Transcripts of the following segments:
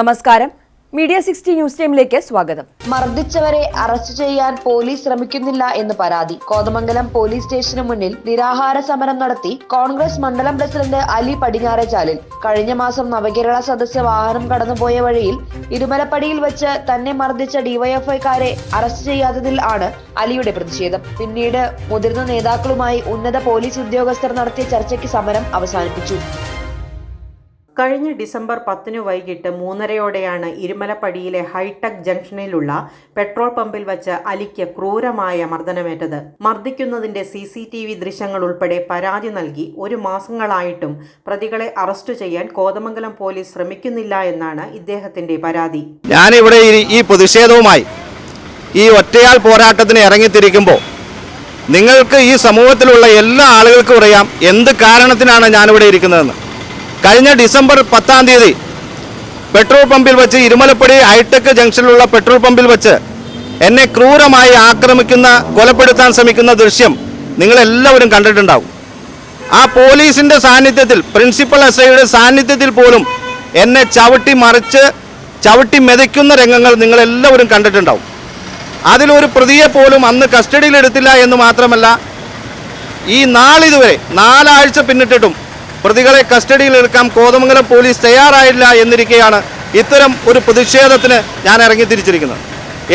നമസ്കാരം. Media sixty news ടൈമിലേക്ക് സ്വാഗതം. മർദ്ദിച്ചവരെ അറസ്റ്റ് ചെയ്യാൻ പോലീസ് ശ്രമിക്കുന്നില്ല എന്ന് പരാതി. കോതമംഗലം പോലീസ് സ്റ്റേഷന് മുന്നിൽ നിരാഹാര സമരം നടത്തി കോൺഗ്രസ് മണ്ഡലം പ്രസിഡന്റ് അലി പടിഞ്ഞാറേച്ചാലിൽ കഴിഞ്ഞ മാസം നവകേരള സദസ്യ വാഹനം കടന്നുപോയ വഴിയിൽ ഇരുമലപ്പടിയിൽ വെച്ച് തന്നെ മർദ്ദിച്ച ഡിവൈഎഫ്ഐക്കാരെ അറസ്റ്റ് ചെയ്യാത്തതിൽ ആണ് അലിയുടെ പ്രതിഷേധം. പിന്നീട് മുതിർന്ന നേതാക്കളുമായി ഉന്നത പോലീസ് ഉദ്യോഗസ്ഥർ നടത്തിയ ചർച്ചയ്ക്ക് സമരം അവസാനിപ്പിച്ചു. കഴിഞ്ഞ ഡിസംബർ പത്തിന് വൈകിട്ട് മൂന്നരയോടെയാണ് ഇരുമലപ്പടിയിലെ ഹൈടെക് ജംഗ്ഷനിലുള്ള പെട്രോൾ പമ്പിൽ വച്ച് അലിക്ക് ക്രൂരമായ മർദ്ദനമേറ്റത്. മർദ്ദിക്കുന്നതിന്റെ സി സി ടി വി ദൃശ്യങ്ങൾ ഉൾപ്പെടെ പരാതി നൽകി ഒരു മാസങ്ങളായിട്ടും പ്രതികളെ അറസ്റ്റ് ചെയ്യാൻ കോതമംഗലം പോലീസ് ശ്രമിക്കുന്നില്ല എന്നാണ് ഇദ്ദേഹത്തിന്റെ പരാതി. ഞാനിവിടെ ഈ- പ്രതിഷേധവുമായി ഈ ഒറ്റയാൾ പോരാട്ടത്തിന് ഇറങ്ങിത്തിരിക്കുമ്പോൾ നിങ്ങൾക്ക് ഈ സമൂഹത്തിലുള്ള എല്ലാ ആളുകൾക്കും അറിയാം എന്ത് കാരണത്തിനാണ് ഞാനിവിടെ ഇരിക്കുന്നതെന്ന്. കഴിഞ്ഞ ഡിസംബർ പത്താം തീയതി പെട്രോൾ പമ്പിൽ വെച്ച് ഇരുമലപ്പടി ഹൈടെക് ജംഗ്ഷനിലുള്ള പെട്രോൾ പമ്പിൽ വെച്ച് എന്നെ ക്രൂരമായി ആക്രമിക്കുന്ന കൊലപ്പെടുത്താൻ ശ്രമിക്കുന്ന ദൃശ്യം നിങ്ങളെല്ലാവരും കണ്ടിട്ടുണ്ടാവും. ആ പോലീസിന്റെ സാന്നിധ്യത്തിൽ പ്രിൻസിപ്പൽ എസ് ഐയുടെ സാന്നിധ്യത്തിൽ പോലും എന്നെ ചവിട്ടി മറിച്ച് ചവിട്ടി മെതിക്കുന്ന രംഗങ്ങൾ നിങ്ങളെല്ലാവരും കണ്ടിട്ടുണ്ടാവും. അതിലൊരു പ്രതിയെ പോലും അന്ന് കസ്റ്റഡിയിലെടുത്തില്ല എന്ന് മാത്രമല്ല ഈ നാളിതുവരെ നാലാഴ്ച പിന്നിട്ടിട്ടും പ്രതികളെ കസ്റ്റഡിയിലെടുക്കാൻ കോതമംഗലം പോലീസ് തയ്യാറായില്ല എന്നിരിക്കെയാണ് ഇത്തരം ഒരു പ്രതിഷേധത്തിന് ഞാൻ ഇറങ്ങി തിരിച്ചിരിക്കുന്നത്.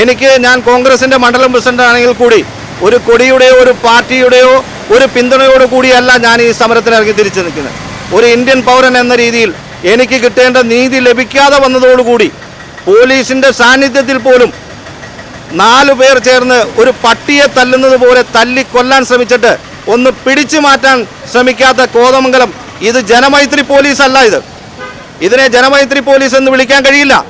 എനിക്ക് ഞാൻ കോൺഗ്രസിന്റെ മണ്ഡലം പ്രസിഡന്റ് ആണെങ്കിൽ കൂടി ഒരു കൊടിയുടെയോ ഒരു പാർട്ടിയുടെയോ ഒരു പിന്തുണയോട് കൂടിയല്ല ഞാൻ ഈ സമരത്തിന് ഇറങ്ങി തിരിച്ചു നിൽക്കുന്നത് ഒരു ഇന്ത്യൻ പൗരൻ എന്ന രീതിയിൽ എനിക്ക് കിട്ടേണ്ട നീതി ലഭിക്കാതെ വന്നതോടുകൂടി പോലീസിന്റെ സാന്നിധ്യത്തിൽ പോലും നാലു പേർ ചേർന്ന് ഒരു പട്ടിയെ തല്ലുന്നത് പോലെ തല്ലി കൊല്ലാൻ ശ്രമിച്ചിട്ട് ഒന്ന് പിടിച്ചു മാറ്റാൻ ശ്രമിക്കാത്ത കോതമംഗലം ഇത് ജനമൈത്രി പോലീസ് അല്ല ഇത്. ഇതിനെ ജനമൈത്രി പോലീസ് എന്ന് വിളിക്കാൻ കഴിയില്ല.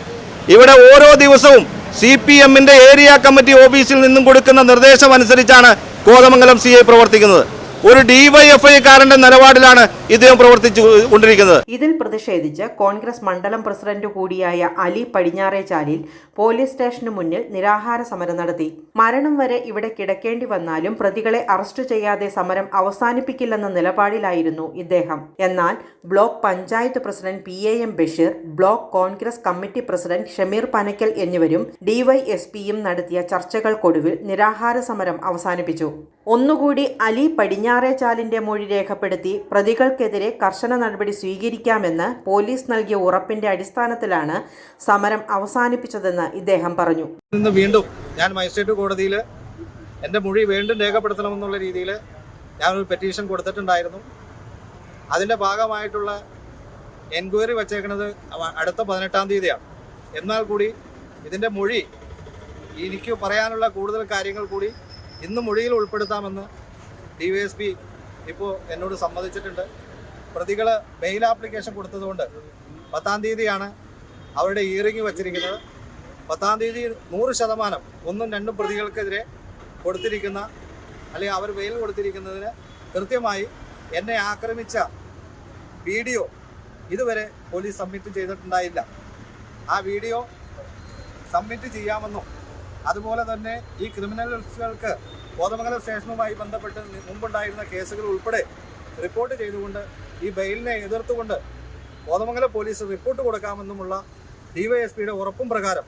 ഇവിടെ ഓരോ ദിവസവും സി പി എമ്മിന്റെ ഏരിയ കമ്മിറ്റി ഓഫീസിൽ നിന്നും കൊടുക്കുന്ന നിർദ്ദേശം അനുസരിച്ചാണ് കോതമംഗലം സി പ്രവർത്തിക്കുന്നത്. ഒരു ഡിവൈഎഫ്ഐക്കാരന്റെ നിലപാടിലാണ് ഇദ്ദേഹം പ്രവർത്തിച്ചു കൊണ്ടിരിക്കുന്നത്. ഇതിൽ പ്രതിഷേധിച്ച് കോൺഗ്രസ് മണ്ഡലം പ്രസിഡന്റ് കൂടിയായ അലി പടിഞ്ഞാറേച്ചാലിൽ പോലീസ് സ്റ്റേഷന് മുന്നിൽ നിരാഹാര സമരം നടത്തി. മരണം വരെ ഇവിടെ കിടക്കേണ്ടി വന്നാലും പ്രതികളെ അറസ്റ്റ് ചെയ്യാതെ സമരം അവസാനിപ്പിക്കില്ലെന്ന നിലപാടിലായിരുന്നു ഇദ്ദേഹം. എന്നാൽ block panchayat president P A M Basheer block Congress committee president Shameer Panakkal എന്നിവരും ഡിവൈഎസ്പിയും നടത്തിയ ചർച്ചകൾക്കൊടുവിൽ നിരാഹാര സമരം അവസാനിപ്പിച്ചു. ഒന്നുകൂടി അലി പടിഞ്ഞാറേച്ചാലിന്റെ മൊഴി രേഖപ്പെടുത്തി പ്രതികൾക്കെതിരെ കർശന നടപടി സ്വീകരിക്കാമെന്ന് പോലീസ് നൽകിയ ഉറപ്പിന്റെ അടിസ്ഥാനത്തിലാണ് സമരം അവസാനിപ്പിച്ചതെന്ന് ഇദ്ദേഹം പറഞ്ഞു. വീണ്ടും ഞാൻ മജിസ്ട്രേറ്റ് കോടതിയിൽ എന്റെ മൊഴി വീണ്ടും രേഖപ്പെടുത്തണമെന്നുള്ള രീതിയിൽ ഞാനൊരു പെറ്റീഷൻ കൊടുത്തിട്ടുണ്ടായിരുന്നു. അതിന്റെ ഭാഗമായിട്ടുള്ള എൻക്വയറി വച്ചേക്കുന്നത് അടുത്ത പതിനെട്ടാം തീയതിയാണ്. എന്നാൽ കൂടി ഇതിന്റെ മൊഴി എനിക്ക് പറയാനുള്ള കൂടുതൽ കാര്യങ്ങൾ കൂടി ഇന്ന് മൊഴിയിൽ ഉൾപ്പെടുത്താമെന്ന് ഡി ഇപ്പോൾ എന്നോട് സമ്മതിച്ചിട്ടുണ്ട്. പ്രതികൾ മെയിൽ ആപ്ലിക്കേഷൻ കൊടുത്തതുകൊണ്ട് പത്താം തീയതിയാണ് അവരുടെ ഇയറിംഗ് വച്ചിരിക്കുന്നത്. പത്താം തീയതി നൂറ് ശതമാനം ഒന്നും രണ്ടും പ്രതികൾക്കെതിരെ കൊടുത്തിരിക്കുന്ന അല്ലെങ്കിൽ അവർ വെയിൽ കൊടുത്തിരിക്കുന്നതിന് കൃത്യമായി എന്നെ ആക്രമിച്ച വീഡിയോ ഇതുവരെ പോലീസ് സബ്മിറ്റ് ചെയ്തിട്ടുണ്ടായില്ല. ആ വീഡിയോ സബ്മിറ്റ് ചെയ്യാമെന്നും അതുപോലെ തന്നെ ഈ ക്രിമിനൽസുകൾക്ക് കോതമംഗലം സ്റ്റേഷനുമായി ബന്ധപ്പെട്ട് മുമ്പുണ്ടായിരുന്ന കേസുകൾ ഉൾപ്പെടെ റിപ്പോർട്ട് ചെയ്തുകൊണ്ട് ഈ ബെയിലിനെ എതിർത്തുകൊണ്ട് കോതമംഗലം പോലീസ് റിപ്പോർട്ട് കൊടുക്കാമെന്നുമുള്ള ഡിവൈഎസ്പിയുടെ ഉറപ്പും പ്രകാരം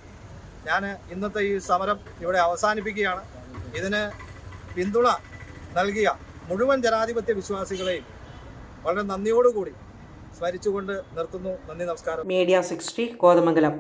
ഞാൻ ഇന്നത്തെ ഈ സമരം ഇവിടെ അവസാനിപ്പിക്കുകയാണ്. ഇതിന് പിന്തുണ നൽകിയ മുഴുവൻ ജനാധിപത്യ വിശ്വാസികളെയും വളരെ നന്ദിയോടുകൂടി സ്മരിച്ചുകൊണ്ട് നിർത്തുന്നു. നന്ദി നമസ്കാരം. Media sixty Kothamangalam.